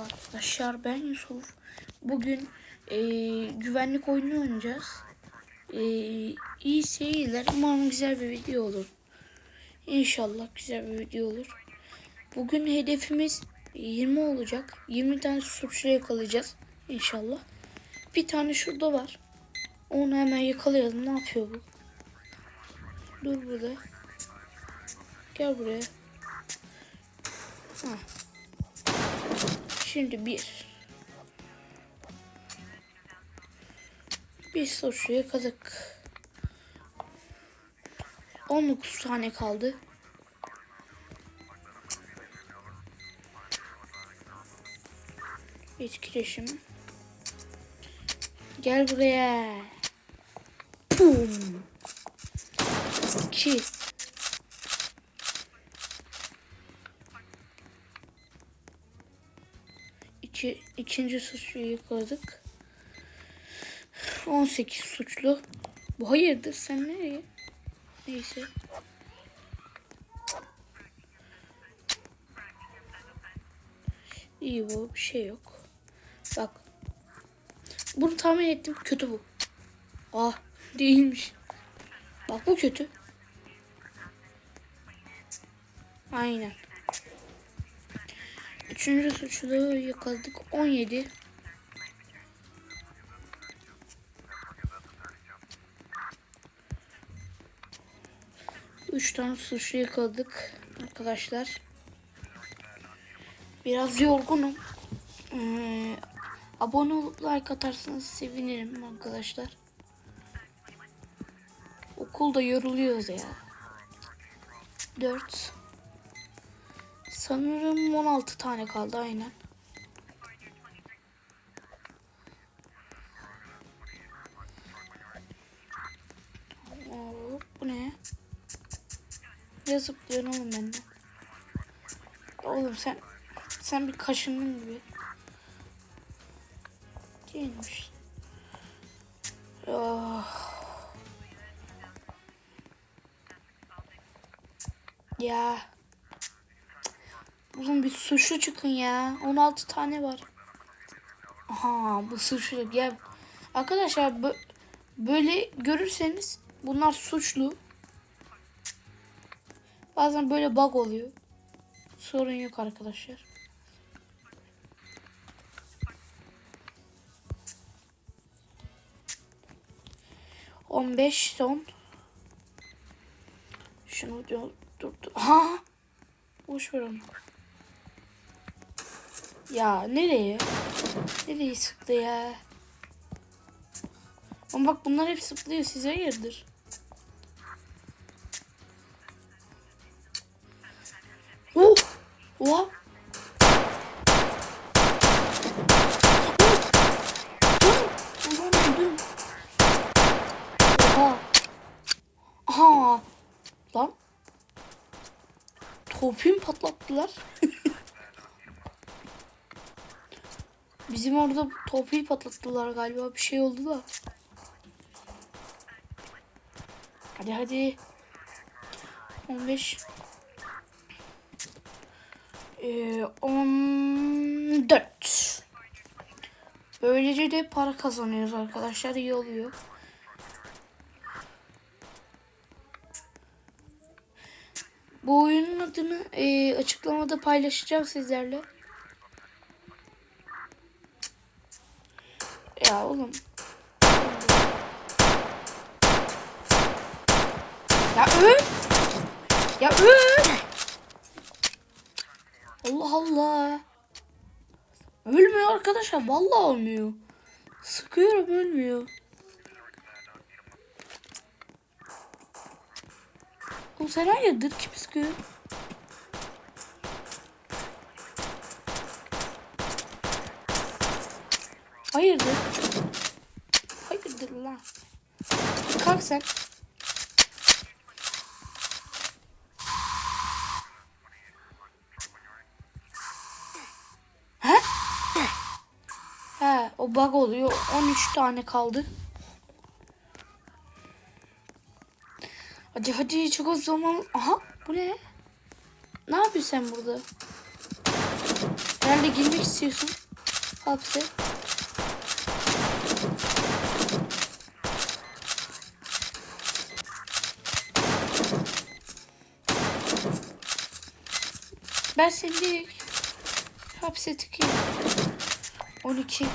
Merhaba arkadaşlar ben Yusuf. Bugün eee, güvenlik oyunu oynayacağız. Eee iyi seyirler. Umarım güzel bir video olur. İnşallah güzel bir video olur. Bugün hedefimiz 20 olacak. 20 tane suçlu yakalayacağız. İnşallah. Bir tane şurada var. Onu hemen yakalayalım. Ne yapıyor bu? Dur burada. Gel buraya. Ha. Şimdi bir. Bir suçlu yakaladık. 19 tane kaldı. Etkileşim. Gel buraya. Pum. 2 İki, ikinci suçluyu yakaladık. 18 suçlu. Bu hayırdır sen nereye? Neyse. İyi bu bir şey yok. Bak. Bunu tahmin ettim. Kötü bu. Ah değilmiş. Bak bu kötü. Aynen. Üçüncü suçluyu yakaladık. 17. Üç tane suçlu yakaladık arkadaşlar. Biraz yorgunum. Ee, abone olup like atarsanız sevinirim arkadaşlar. Okulda yoruluyoruz ya. 4 Sanırım 16 tane kaldı aynen. Oo, bu ne? Ne zıplıyorsun oğlum benden? Oğlum sen sen bir kaşındın gibi. Değilmiş. Oh. Ya. Oğlum bir suçlu çıkın ya. 16 tane var. Aha bu suçlu. Gel. Arkadaşlar bö- böyle görürseniz bunlar suçlu. Bazen böyle bug oluyor. Sorun yok arkadaşlar. On beş son. Şunu dur. dur. Ha! Boş ver onu. Ya nereye? Nereye sıktı ya? Ama bak bunlar hep sıplıyor. Size hayırdır? Oh! Oha! Oha! Aha! Lan! Topim patlattılar. Bizim orada topuyu patlattılar galiba. Bir şey oldu da. Hadi hadi. 15. Ee, 14. Böylece de para kazanıyoruz arkadaşlar. İyi oluyor. Bu oyunun adını e, açıklamada paylaşacağım sizlerle. Ya oğlum. Ya öl. Ya öl. Allah Allah. Ölmüyor arkadaşlar. Vallahi olmuyor. Sıkıyorum ölmüyor. Oğlum sen hayırdır kim sıkıyor? Hayırdır? Hayırdır lan? Kalk sen. He? He, o bug oluyor. 13 tane kaldı. Hadi hadi çok az zaman. Aha bu ne? Ne yapıyorsun sen burada? Herhalde girmek istiyorsun. Hapse. Ben seni hapse tıkayım. 12.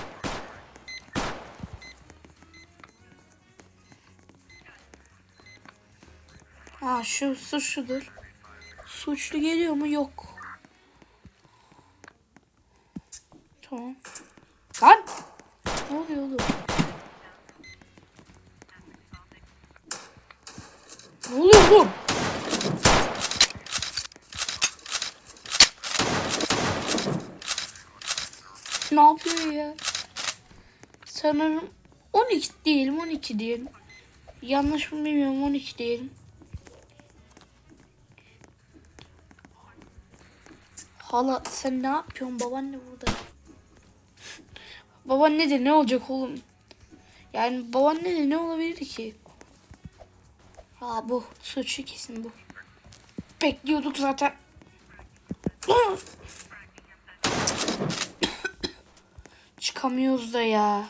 Ha şu suçludur. Suçlu geliyor mu? Yok. Tamam. Lan! Ne oluyor oğlum? Ne oluyor oğlum? Ne yapıyor ya? Sanırım 12 diyelim 12 diyelim. Yanlış mı bilmiyorum 12 diyelim. Hala sen ne yapıyorsun? Babaanne burada. Babaanne de ne olacak oğlum? Yani babaanne de ne olabilir ki? Ha bu. Suçlu kesin bu. Bekliyorduk zaten. Çıkamıyoruz da ya.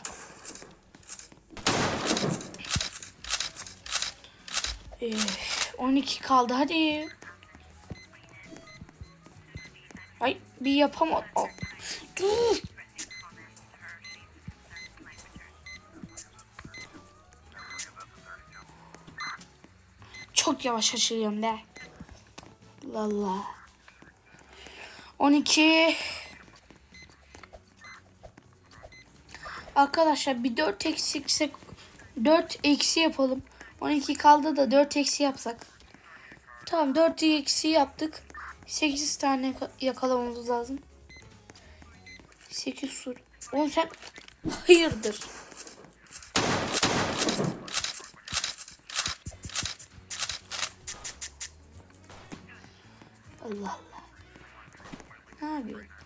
Üf, 12 kaldı hadi. Ay bir yapamadım. Dur. Çok yavaş açılıyorum be. Allah. 12 Arkadaşlar bir 4 eksiksek 4 eksi yapalım. 12 kaldı da 4 eksi yapsak. Tamam 4 eksi yaptık. 8 tane yaka- yakalamamız lazım. 8 sur. Oğlum sen hayırdır? Allah Allah. Ne yapıyorsun?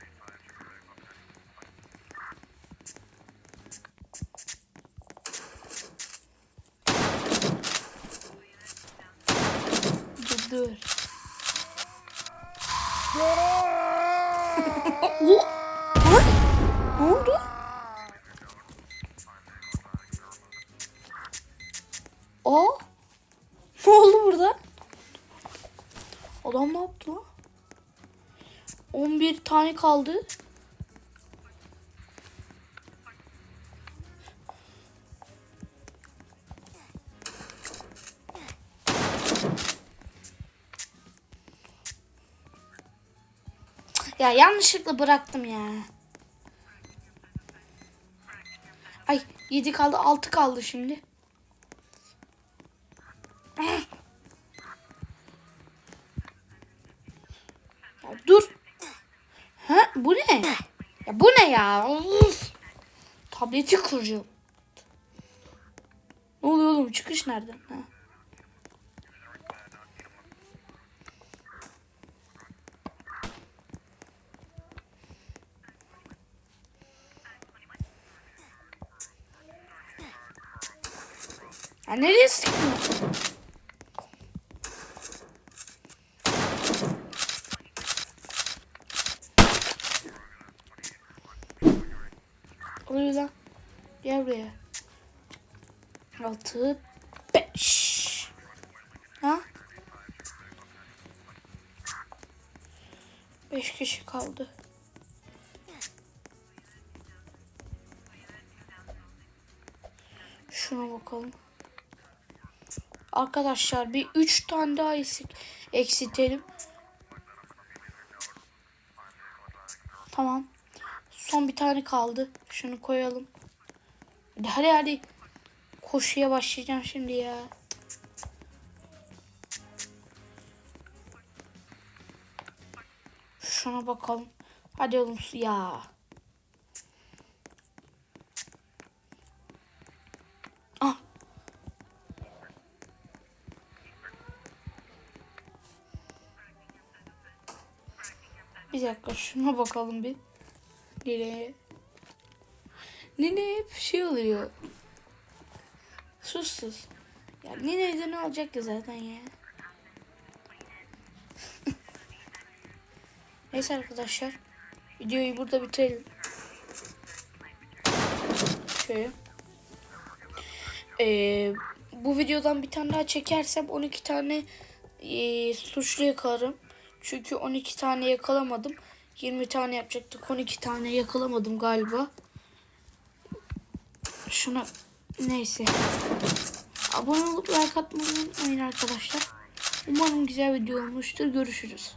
Lan! Ne oldu? O? Ne oldu burada? Adam ne yaptı lan? 11 tane kaldı. Ya yanlışlıkla bıraktım ya. Ay 7 kaldı 6 kaldı şimdi. Ya dur. Ha bu ne? Ya bu ne ya? Tableti kıracağım. Ne oluyor oğlum? Çıkış nereden? Ha. Ya nereye sıkıyorsun? Oluyor lan. Gel buraya. Altı. Beş. Ha? Beş kişi kaldı. Şuna bakalım. Arkadaşlar bir üç tane daha eksik, eksitelim. Tamam. Son bir tane kaldı. Şunu koyalım. Hadi. hadi. Koşuya başlayacağım şimdi ya. Şuna bakalım. Hadi oğlum ya. Ah. Bir dakika şuna bakalım bir. Nereye? Nene hep şey oluyor. Sus sus. Ya Nine'de ne olacak ki zaten ya. Neyse arkadaşlar. videoyu burada bitirelim. Şöyle. Ee, bu videodan bir tane daha çekersem 12 tane e, suçlu yakalarım. Çünkü 12 tane yakalamadım. 20 tane yapacaktık. 12 tane yakalamadım galiba. Şuna neyse. Abone olup like atmayı unutmayın arkadaşlar. Umarım güzel video olmuştur. Görüşürüz.